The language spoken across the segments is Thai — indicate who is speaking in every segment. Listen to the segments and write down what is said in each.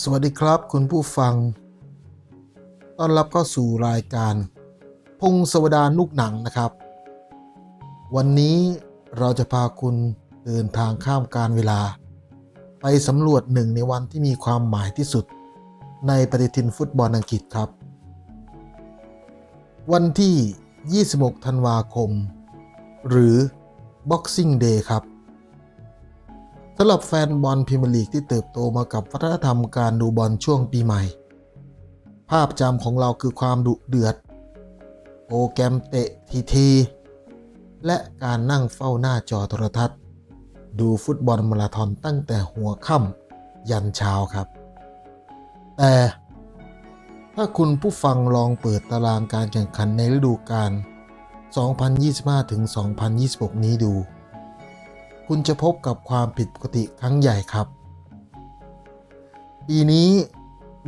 Speaker 1: สวัสดีครับคุณผู้ฟัง ต้อนรับเข้าสู่รายการ พงศวดานุกหนังนะครับ วันนี้เราจะพาคุณเดินทางข้ามการเวลา ไปสำรวจหนึ่งในวันที่มีความหมายที่สุด ในปฏิทินฟุตบอลอังกฤษครับ วันที่ 26 ธันวาคม หรือ Boxing Day ครับ สำหรับแฟนบอลพรีเมียร์ลีกที่เติบโตมากับวัฒนธรรมการดูบอลช่วงปีใหม่ ภาพจำของเราคือความดุเดือด โปรแกรมเตะทีทีและการนั่งเฝ้าหน้าจอโทรทัศน์ ดูฟุตบอลมาราธอนตั้งแต่หัวค่ำยันเช้าครับ แต่ถ้าคุณผู้ฟังลองเปิดตารางการแข่งขันในฤดูกาล 2025-2026 นี้ดู คุณจะพบกับความผิดปกติครั้งใหญ่ครับ ปีนี้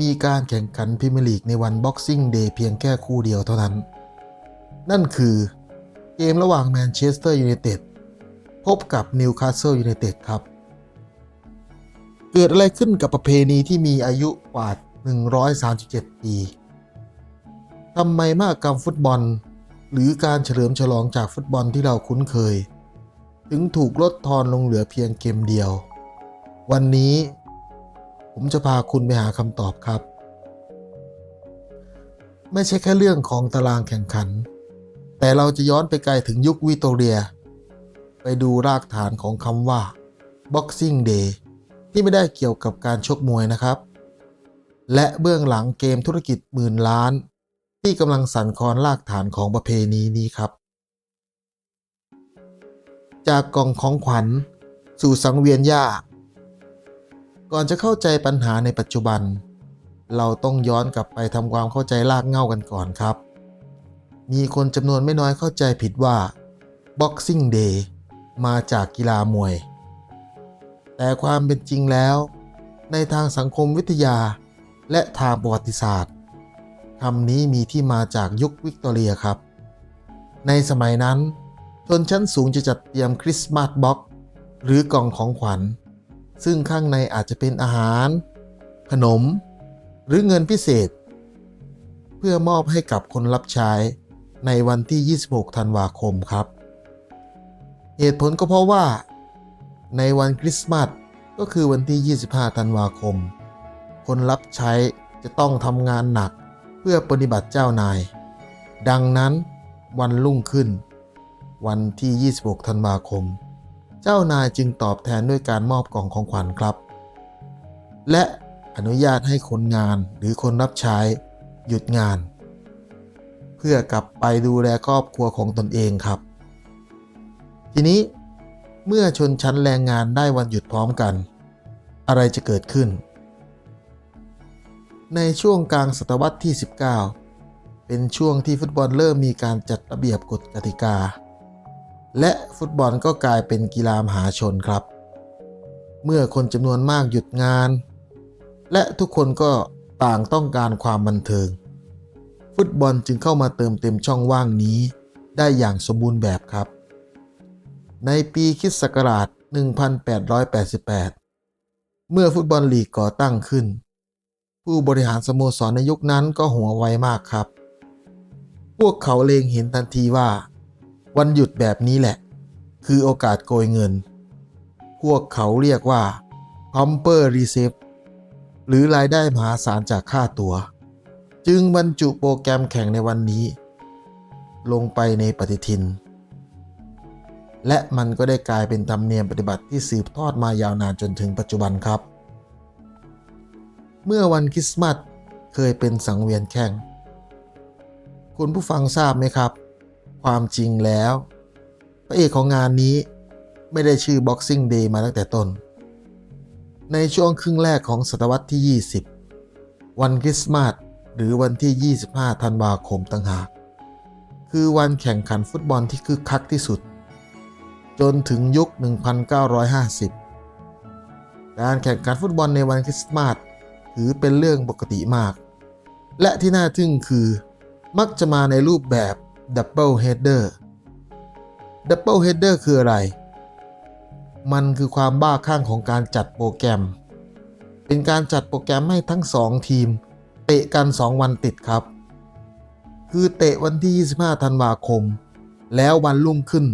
Speaker 1: มีการแข่งขันพรีเมียร์ลีกในวัน Boxing Day เพียงแค่คู่เดียวเท่านั้น นั่นคือเกมระหว่างแมนเชสเตอร์ยูไนเต็ดพบกับนิวคาสเซิลยูไนเต็ดครับ เกิดอะไรขึ้นกับประเพณีที่มีอายุกว่า 137 ปีทำไมมากกรรมฟุตบอล หรือการเฉลิมฉลองจากฟุตบอลที่เราคุ้นเคย ถึงถูกลดทอนลงเหลือเพียงเกมเดียว วันนี้ผมจะพาคุณไปหาคำตอบครับ ไม่ใช่แค่เรื่องของตารางแข่งขัน แต่เราจะย้อนไปไกลถึงยุควิกตเรีย ไปดูรากฐานของคำว่า Boxing Day ที่ไม่ได้เกี่ยวกับการชกมวยนะครับ และเบื้องหลังเกมธุรกิจหมื่นล้าน ที่กำลังสั่นคลอนรากฐานของประเพณีนี้ครับ จากกล่องของขวัญ สู่สังเวียนหญ้าก่อนจะเข้าใจปัญหาในปัจจุบัน เราต้องย้อนกลับไปทำความเข้าใจรากเหง้ากันก่อนครับ มีคนจำนวนไม่น้อยเข้าใจผิดว่า Boxing Day มาจากกีฬามวย แต่ความเป็นจริงแล้ว ในทางสังคมวิทยาและทางประวัติศาสตร์คำนี้มีที่มาจากยุควิกตอเรียครับ ในสมัยนั้น ชนชั้นสูงจะจัดเตรียมคริสต์มาสบ็อกซ์หรือกล่องของขวัญ ซึ่งข้างในอาจจะเป็นอาหาร ขนม หรือเงินพิเศษ เพื่อมอบให้กับคนรับใช้ ในวันที่ 26 ธันวาคมครับ เหตุผลก็เพราะว่า ในวันคริสต์มาสก็คือวันที่ 25 ธันวาคม คนรับใช้จะต้องทำงานหนักเพื่อปฏิบัติเจ้านาย ดังนั้นวันรุ่งขึ้น วันที่ 26 ธันวาคม เจ้านายจึงตอบแทนด้วยการมอบกล่องของขวัญครับ และอนุญาตให้คนงานหรือคนรับใช้หยุดงาน เพื่อกลับไปดูแลครอบครัวของตนเองครับ ทีนี้เมื่อชนชั้นแรงงานได้วันหยุดพร้อมกัน อะไรจะเกิดขึ้น ในช่วงกลางศตวรรษที่ 19 เป็นช่วงที่ฟุตบอลเริ่มมีการจัดระเบียบกฎกติกา และฟุตบอลก็กลายเป็นกีฬามหาชนครับ เมื่อคนจำนวนมากหยุดงาน และทุกคนก็ต่างต้องการความบันเทิง ฟุตบอลจึงเข้ามาเติมเต็มช่องว่างนี้ ได้อย่างสมบูรณ์แบบครับ ในปีคิศักราช 1888 เมื่อฟุตบอลลีกก่อตั้งขึ้น ผู้บริหารสโมสรในยุคนั้นก็หัวไวมากครับ พวกเขาเล็งเห็นทันทีว่า วันหยุดแบบนี้แหละ คือโอกาสโกยเงิน พวกเขาเรียกว่า Pumper Receipt หรือรายได้มหาศาลจากค่าตัว๋ว จึงบรรจุโปรแกรมแข่งในวันนี้ ลงไปในปฏิทิน และมันก็ได้กลายเป็นธรรมเนียมปฏิบัติที่สืบทอดมายาวนานจนถึงปัจจุบันครับ เมื่อวันคริสต์มาสเคยเป็นสังเวียนแข่ง คุณผู้ฟังทราบไหมครับ ความจริงแล้ว พระเอกของงานนี้ไม่ได้ชื่อ Boxing Day มาตั้งแต่ต้น ในช่วงครึ่งแรกของศตวรรษที่ 20 วันคริสต์มาสหรือวันที่ 25 ธันวาคมต่างหาก คือวันแข่งขันฟุตบอลที่คึกคักที่สุด จนถึงยุค 1950 การแข่งขันฟุตบอลในวันคริสต์มาสถือเป็นเรื่องปกติมาก และที่น่าทึ่งคือมักจะมาในรูปแบบ ดับเบิลเฮดเดอร์ดับเบิลเฮดเดอร์คืออะไร มันคือความบ้าคลั่งของการจัดโปรแกรม เป็นการจัดโปรแกรมให้ทั้ง 2 ทีม เตะกัน 2 วันติดครับ คือเตะวันที่ 25 ธันวาคม แล้ววันรุ่งขึ้น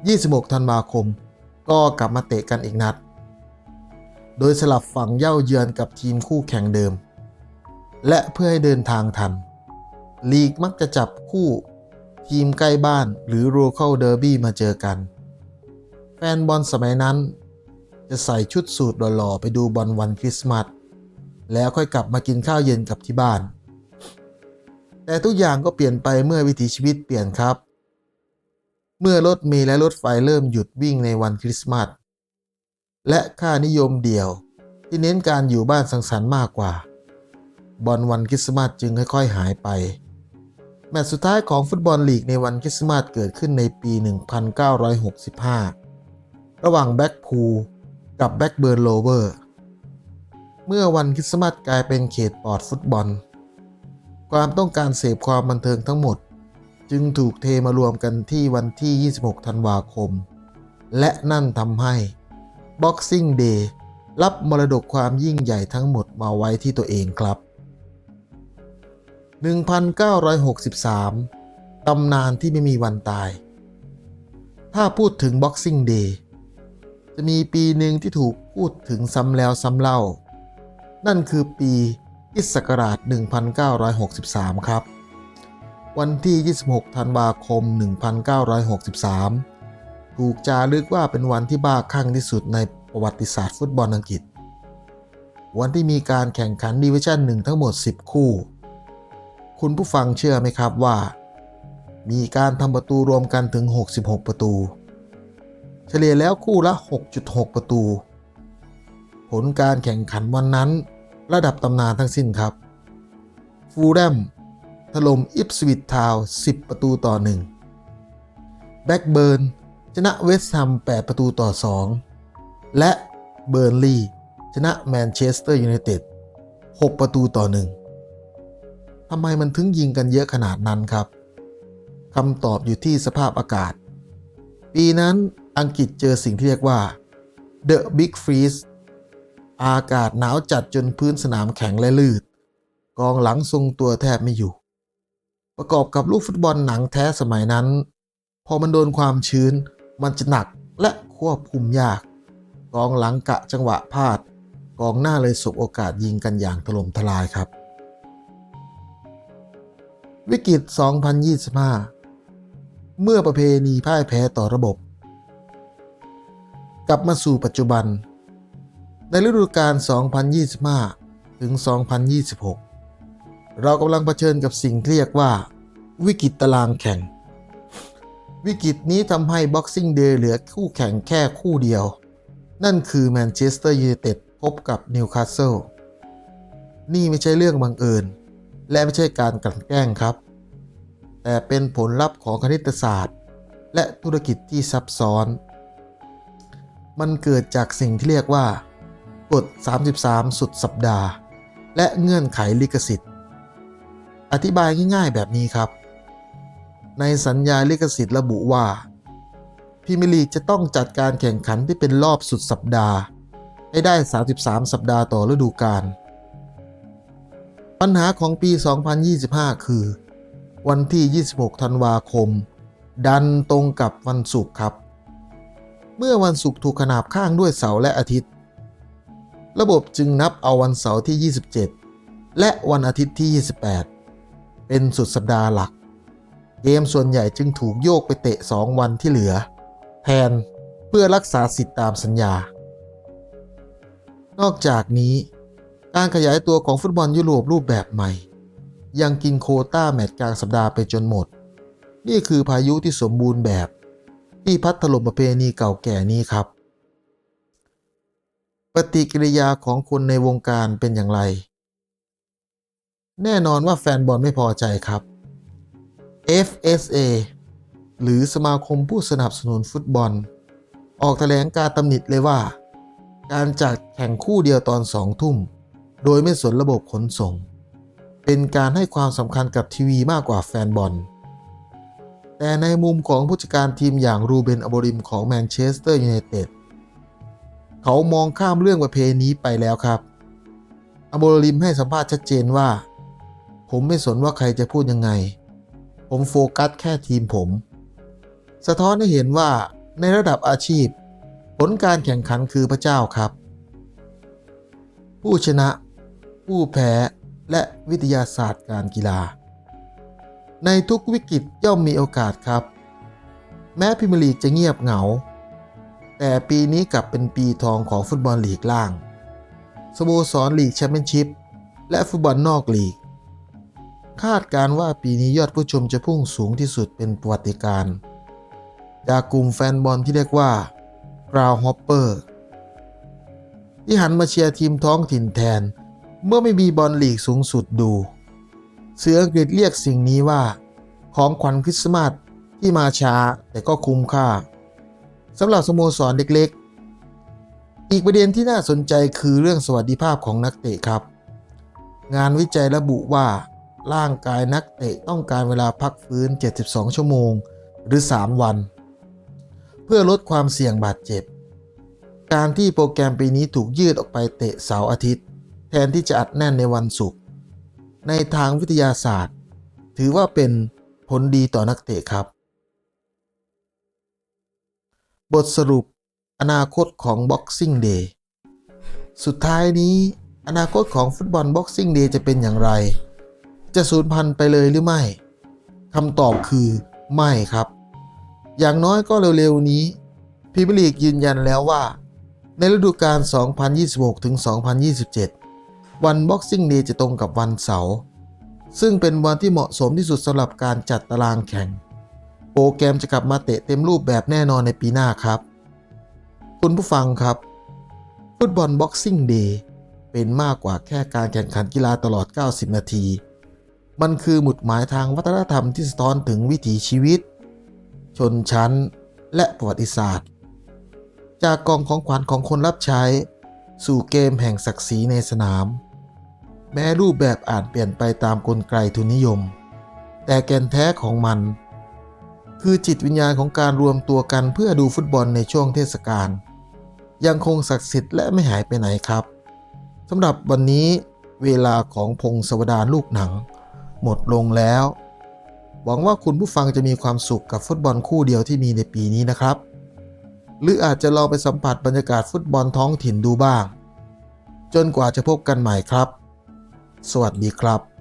Speaker 1: 26 ธันวาคม ก็กลับมาเตะกันอีกนัด โดยสลับฝั่งเย่าเยือนกับทีมคู่แข่งเดิม และเพื่อให้เดินทางทันลีกมักจะจับคู่ ทีมใกล้บ้านหรือ local derby มาเจอกัน แฟนบอลสมัยนั้น จะใส่ชุดสูทหล่อๆไปดูบอลวันคริสต์มาสแล้วค่อยกลับมากินข้าวเย็นกับที่บ้าน แต่ทุกอย่างก็เปลี่ยนไปเมื่อวิถีชีวิตเปลี่ยนครับ เมื่อรถเมล์และรถไฟเริ่มหยุดวิ่งในวันคริสต์มาสและค่านิยมเดี่ยวที่เน้นการอยู่บ้านสังสรรค์มากกว่า บอลวันคริสต์มาสจึงค่อยๆหายไป แมตช์สุดท้ายของฟุตบอลลีกในวันคริสต์มาสเกิดขึ้นในปี 1965 ระหว่างแบ็กพูลกับแบ็กเบิร์นโลเวอร์ เมื่อวันคริสต์มาสกลายเป็นเขตปลอดฟุตบอล ความต้องการเสพความบันเทิงทั้งหมด จึงถูกเทมารวมกันที่วันที่ 26 ธันวาคม และนั่นทำให้ Boxing Day รับมรดกความยิ่งใหญ่ทั้งหมดมาไว้ที่ตัวเองครับ 1963 ตำนานที่ไม่มีวันตาย ถ้าพูดถึง Boxing Day จะมีปีหนึ่งที่ถูกพูดถึงซ้ำแล้วซ้ำเล่า นั่นคือปีคริสต์ศักราช 1963 ครับ วันที่ 26 ธันวาคม 1963 ถูกจารึกว่าเป็นวันที่บ้าคลั่งที่สุดในประวัติศาสตร์ฟุตบอลอังกฤษ วันที่มีการแข่งขันดิวิชั่นหนึ่งทั้งหมด 10 คู่ คุณผู้ฟังเชื่อไหมครับว่า มีการทำประตูรวมกันถึง 66 ประตู เฉลี่ยแล้วคู่ละ 6.6 ประตู ผลการแข่งขันวันนั้น ระดับตำนานทั้งสิ้นครับ ฟูลแลมถล่มอิปสวิตทาวน์10 ประตูต่อ 1 แบ็กเบิร์นชนะเวสต์แฮม 8 ประตูต่อ 2 และเบิร์นลีย์ชนะแมนเชสเตอร์ยูไนเต็ด 6 ประตูต่อ 1ำไมมันถึงยิงกันเยอะขนาดนั้นครับคำตอบอยู่ที่สภาพอากาศ ปีนั้นอังกฤษเจอสิ่งที่เรียกว่า The Big Freeze อากาศหนาวจัดจนพื้นสนามแข็งและลืด กองหลังทรงตัวแทบไม่อยู่ ประกอบกับลูกฟุตบอลหนังแท้สมัยนั้น พอมันโดนความชื้น มันจะหนักและควบคุมยาก กองหลังกะจังหวะพลาด กองหน้าเลยสบโอกาสยิงกันอย่างถล่มทลายครับ วิกฤต 2025 เมื่อประเพณีพ่ายแพ้ต่อระบบ กลับมาสู่ปัจจุบัน ในฤดูกาล 2025 ถึง 2026 เรากำลังเผชิญกับสิ่งเรียกว่า วิกฤตตารางแข่ง วิกฤตนี้ทำให้ Boxing Day เหลือคู่แข่งแค่คู่เดียว นั่นคือแมนเชสเตอร์ยูไนเต็ดพบกับนิวคาสเซิลนี่ไม่ใช่เรื่องบังเอิญ และไม่ใช่การกลั่นแกล้งครับ แต่เป็นผลลัพธ์ของคณิตศาสตร์ และธุรกิจที่ซับซ้อน มันเกิดจากสิ่งที่เรียกว่ากฎ 33 สุดสัปดาห์ และเงื่อนไขลิขสิทธิ์ อธิบายง่ายๆแบบนี้ครับ ในสัญญาลิขสิทธิ์ระบุว่าพรีเมลีกจะต้องจัดการแข่งขันที่เป็นรอบสุดสัปดาห์ ให้ได้ 33 สัปดาห์ต่อฤดูกาล ปัญหาของปี 2025 คือ วันที่ 26 ธันวาคม ดันตรงกับวันศุกร์ครับ เมื่อวันศุกร์ถูกขนาบข้างด้วยเสาร์และอาทิตย์ ระบบจึงนับเอาวันเสาร์ที่ 27 และวันอาทิตย์ที่ 28 เป็นสุดสัปดาห์หลัก เกมส่วนใหญ่จึงถูกโยกไปเตะ 2 วันที่เหลือ แทนเพื่อรักษาสิทธิตามสัญญา นอกจากนี้ การขยายตัวของฟุตบอลยุโรปรูปแบบใหม่ ยังกินโคต้าแมตช์กลางสัปดาห์ไปจนหมด นี่คือพายุที่สมบูรณ์แบบ ที่พัดถล่มประเพณีเก่าแก่นี้ครับ ปฏิกิริยาของคนในวงการเป็นอย่างไร แน่นอนว่าแฟนบอลไม่พอใจครับ FSA หรือสมาคมผู้สนับสนุนฟุตบอล ออกแถลงการตำหนิเลยว่า การจัดแข่งคู่เดียวตอนสองทุ่ม โดยไม่สนระบบขนส่ง เป็นการให้ความสำคัญกับทีวีมากกว่าแฟนบอล แต่ในมุมของผู้จัดการทีมอย่างรูเบน อโบริมของแมนเชสเตอร์ยูไนเต็ดเขามองข้ามเรื่องประเพณีไปแล้วครับ อโบลิมให้สัมภาษณ์ชัดเจนว่า ผมไม่สนว่าใครจะพูดยังไง ผมโฟกัสแค่ทีมผม สะท้อนให้เห็นว่าในระดับอาชีพ ผลการแข่งขันคือพระเจ้าครับ ผู้ชนะ ผู้แพ้และวิทยาศาสตร์การกีฬา ในทุกวิกฤตย่อมมีโอกาสครับ แม้พรีเมียร์ลีกจะเงียบเหงา แต่ปีนี้กลับเป็นปีทองของฟุตบอลลีกล่าง สโมสรลีกแชมเปี้ยนชิพและฟุตบอลนอกลีก คาดการว่าปีนี้ยอดผู้ชมจะพุ่งสูงที่สุดเป็นประวัติการจากกลุ่มแฟนบอลที่เรียกว่า Ground Hopper ที่หันมาเชียร์ทีมท้องถิ่นแทน เมื่อไม่มีบอลลีกสูงสุดดู เสืออังกฤษเรียกสิ่งนี้ว่า ของขวัญคริสต์มาสที่มาช้าแต่ก็คุ้มค่าสำหรับสโมสรเล็กๆ อีกประเด็นที่น่าสนใจคือเรื่องสวัสดิภาพของนักเตะครับ งานวิจัยระบุว่าร่างกายนักเตะต้องการเวลาพักฟื้น 72 ชั่วโมง หรือ 3 วัน เพื่อลดความเสี่ยงบาดเจ็บ การที่โปรแกรมปีนี้ถูกยืดออกไปเตะเสาร์อาทิตย์ ทนที่จะอัดแน่นในวันศุกร์ในทางวิทยาศาสตร์ ถือว่าเป็นผลดีต่อนักเตะครับ บทสรุปอนาคตของ Boxing Day สุดท้ายนี้อนาคตของฟุตบอล Boxing Day จะเป็นอย่างไร จะสูญพันธุ์ไปเลยหรือไม่คำตอบคือไม่ครับ อย่างน้อยก็เร็วๆนี้พรีเมียร์ลีกยืนยันแล้วว่า ในฤดูกาล 2026 ถึง 2027 วัน Boxing Day จะตรงกับวันเสาร์ซึ่งเป็นวันที่เหมาะสมที่สุดสำหรับการจัดตารางแข่ง โปรแกรมจะกลับมาเตะเต็มรูปแบบแน่นอนในปีหน้าครับ คุณผู้ฟังครับ ฟุตบอล Boxing Day เป็นมากกว่าแค่การแข่งขันกีฬาตลอด 90 นาที มันคือหมุดหมายทางวัฒนธรรมที่สะท้อนถึงวิถีชีวิต ชนชั้น และประวัติศาสตร์ จากกองของขวัญของคนรับใช้ สู่เกมแห่งศักดิ์ศรีในสนาม แม้รูปแบบอาจเปลี่ยนไปตามกลไกทุนนิยม แต่แกนแท้ของมัน คือจิตวิญญาณของการรวมตัวกันเพื่อดูฟุตบอลในช่วงเทศกาลยังคงศักดิ์สิทธิ์และไม่หายไปไหนครับสำหรับวันนี้เวลาของพงศวดานลูกหนัง หมดลงแล้ว หวังว่าคุณผู้ฟังจะมีความสุขกับฟุตบอลคู่เดียวที่มีในปีนี้นะครับ หรืออาจจะลองไปสัมผัสบรรยากาศฟุตบอลท้องถิ่นดูบ้าง จนกว่าจะพบกันใหม่ครับ สวัสดีครับ